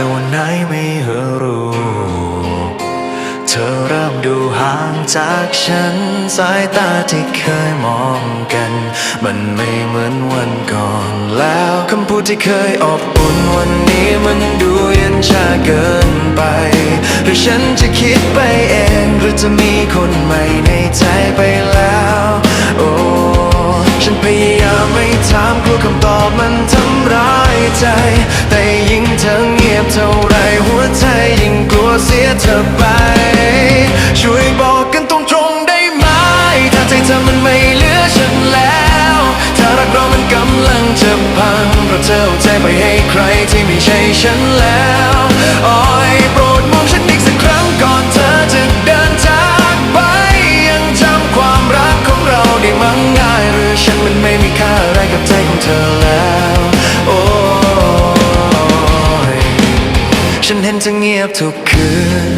แต่วันไหนไม่รู้ เธอเริ่มดูห่างจากฉัน สายตาที่เคยมองกัน มันไม่เหมือนวันก่อนแล้วคำพูดที่เคยอบอุ่นวันนี้มันดูเย็นชาเกินไป หรือฉันจะคิดไปเอง หรือจะมีคนใหม่ในใจไป เสียเธอไป ช่วยบอกกันตรงๆได้ไหม ถ้าใจเธอมันไม่เหลือฉันแล้ว ถ้ารักเรามันกำลังจะพังเพราะเธอเอาใจไปให้ใครที่ไม่ใช่ฉันแล้วอ้อยโปรดมองฉัน ฉันเงียบทุกคืน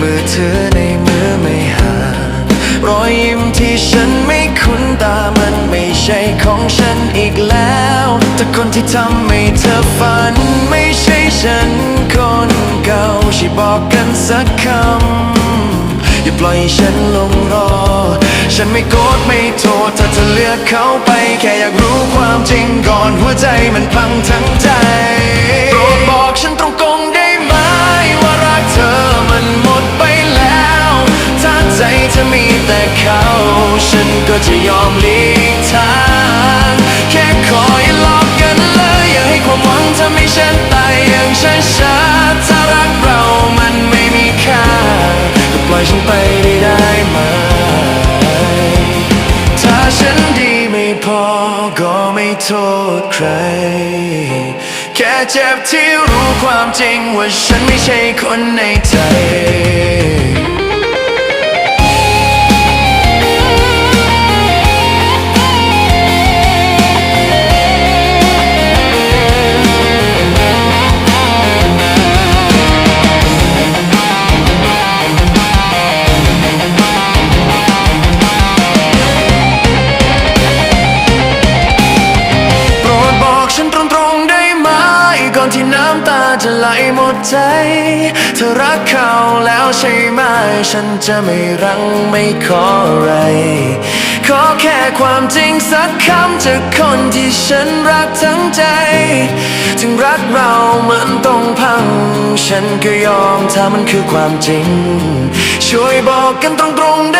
มือถือในมือไม่ห่างรอยยิ้มที่ฉันไม่คุ้นตามันไม่ใช่ของฉันอีกแล้ว แต่คนที่ทำให้เธอฝัน ไม่ใช่ฉันคนเก่าช่วยบอกกันสักคำ อย่าปล่อยฉันลงรอ ฉันไม่โกรธไม่โทษถ้าเธอเลือกเขาไป แค่อยากรู้ความจริงก่อนหัวใจมันพังทั้งใจโปรดบอก ก็จะยอมหลีกทาง แค่ขออย่าหลอกกันเลย อย่าให้ความหวังทำให้ฉันตายอย่างช้าถ้ารักเรามันไม่มีค่าก็ปล่อยฉันไปได้ได้ไหมถ้าฉันดีไม่พอก็ไม่โทษใคร แค่เจ็บที่รู้ความจริงว่าฉันไม่ใช่คนในใจ ก่อนที่น้ำตาจะไหลหมดใจ เธอรักเขาแล้วใช่ไหม ฉันจะไม่รังไม่ขออะไร ขอแค่ความจริงสักคำจากคนที่ฉันรักทั้งใจ ถึงรักเราเหมันต้องพัง ฉันก็ยอมถ้ามันคือความจริง ช่วยบอกกันตรงๆได้ได้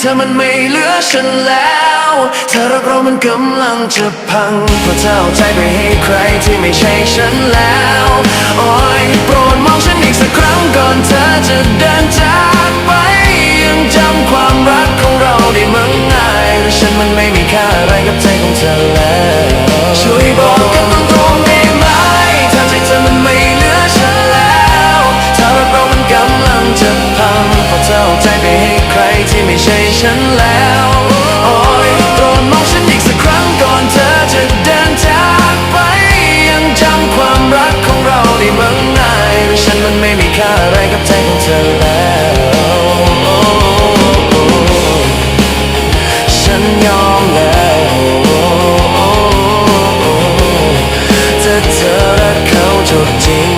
เธอมันไม่เหลือฉันแล้วถ้ารักเรามันกำลังจะพังเพราะเธอเอาใจไปให้ใครที่ไม่ใช่ฉันแล้วโอ้ยโปรดมองฉันอีกสักครั้งก่อนเธอจะเดินจากไป ยังจำความรักของเราได้มั้งง่ายหรือฉันมันไม่มีค่าอะไรกับใจของเธอแล้วช่วยบอกกันตรงๆ took